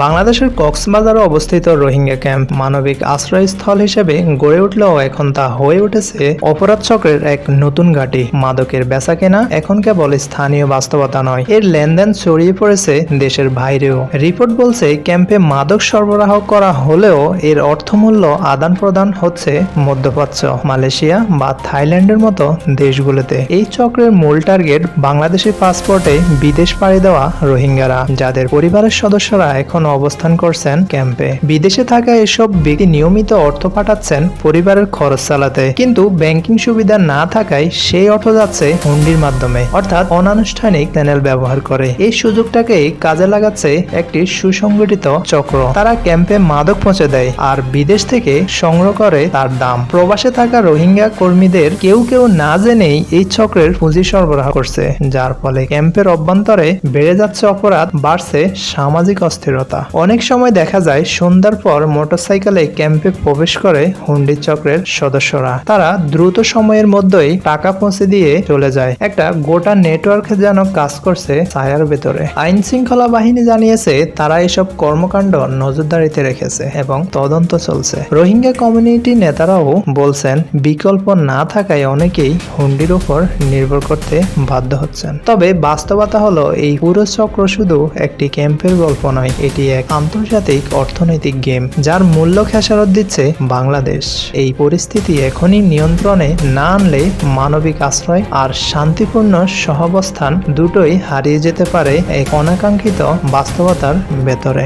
বাংলাদেশের কক্সবাজারে অবস্থিত রোহিঙ্গা ক্যাম্প মানবিক আশ্রয়স্থল হিসেবে গড়ে উঠলেও এখন তা হয়ে উঠেছে অপরাধ চক্রের এক নতুন ঘাঁটি। মাদকের বেচা কেনা এখন কেবল স্থানীয় বাস্তবতা নয়, এর লেনদেন ছড়িয়ে পড়েছে দেশের বাইরেও। রিপোর্ট বলছে, ক্যাম্পে মাদক সরবরাহ করা হলেও এর অর্থমূল্য আদান প্রদান হচ্ছে মধ্যপ্রাচ্য, মালয়েশিয়া বা থাইল্যান্ডের মতো দেশগুলোতে। এই চক্রের মূল টার্গেট বাংলাদেশের পাসপোর্টে বিদেশ পাড়ি দেওয়া রোহিঙ্গারা, যাদের পরিবারের সদস্যরা এখন অবস্থান করছেন ক্যাম্পে। বিদেশে থাকা এসব ব্যক্তি নিয়মিত অর্থ পাঠাচ্ছেন পরিবারের খরচ চালাতে। কিন্তু ব্যাংকিং সুবিধা না থাকায় সেই অর্থ যাচ্ছে হুন্ডির মাধ্যমে, অর্থাৎ অনানুষ্ঠানিক চ্যানেল ব্যবহার করে। এই সুযোগটাকেই কাজে লাগাচ্ছে একটি সুসংগঠিত চক্র। তারা ক্যাম্পে মাদক পৌঁছে দেয় আর বিদেশ থেকে সংগ্রহ করে তার দাম। প্রবাসে থাকা রোহিঙ্গা কর্মীদের কেউ কেউ না জেনেই এই চক্রের পুঁজি সরবরাহ করছে। যার ফলে ক্যাম্পের অভ্যন্তরে বেড়ে যাচ্ছে অপরাধ, বাড়ছে সামাজিক অস্থিরতা। অনেক সময় দেখা যায়, সন্ধ্যার পর মোটরসাইকেলে ক্যাম্পে প্রবেশ করে হুন্ডি চক্রের সদস্যরা। তারা দ্রুত সময়ের মধ্যেই টাকা পৌঁছে দিয়ে চলে যায়। একটা গোটা নেটওয়ার্ক যেন কাজ করছে ছায়ার ভেতরে। আইন শৃঙ্খলা বাহিনী জানিয়েছে, তারা এসব কর্মকাণ্ড নজরদারিতে রেখেছে এবং তদন্ত চলছে। রোহিঙ্গা কমিউনিটি নেতারাও বলছেন, বিকল্প না থাকায় অনেকেই হুন্ডির উপর নির্ভর করতে বাধ্য হচ্ছেন। তবে বাস্তবতা হলো, এই পুরো চক্র শুধু একটি ক্যাম্পের গল্প নয় এটি এক আন্তর্জাতিক অর্থনৈতিক গেম, যার মূল্য খেসারত দিচ্ছে বাংলাদেশ। এই পরিস্থিতি এখনই নিয়ন্ত্রণে না আনলে মানবিক আশ্রয় আর শান্তিপূর্ণ সহাবস্থান দুটোই হারিয়ে যেতে পারে এক অনাকাঙ্ক্ষিত বাস্তবতার ভেতরে।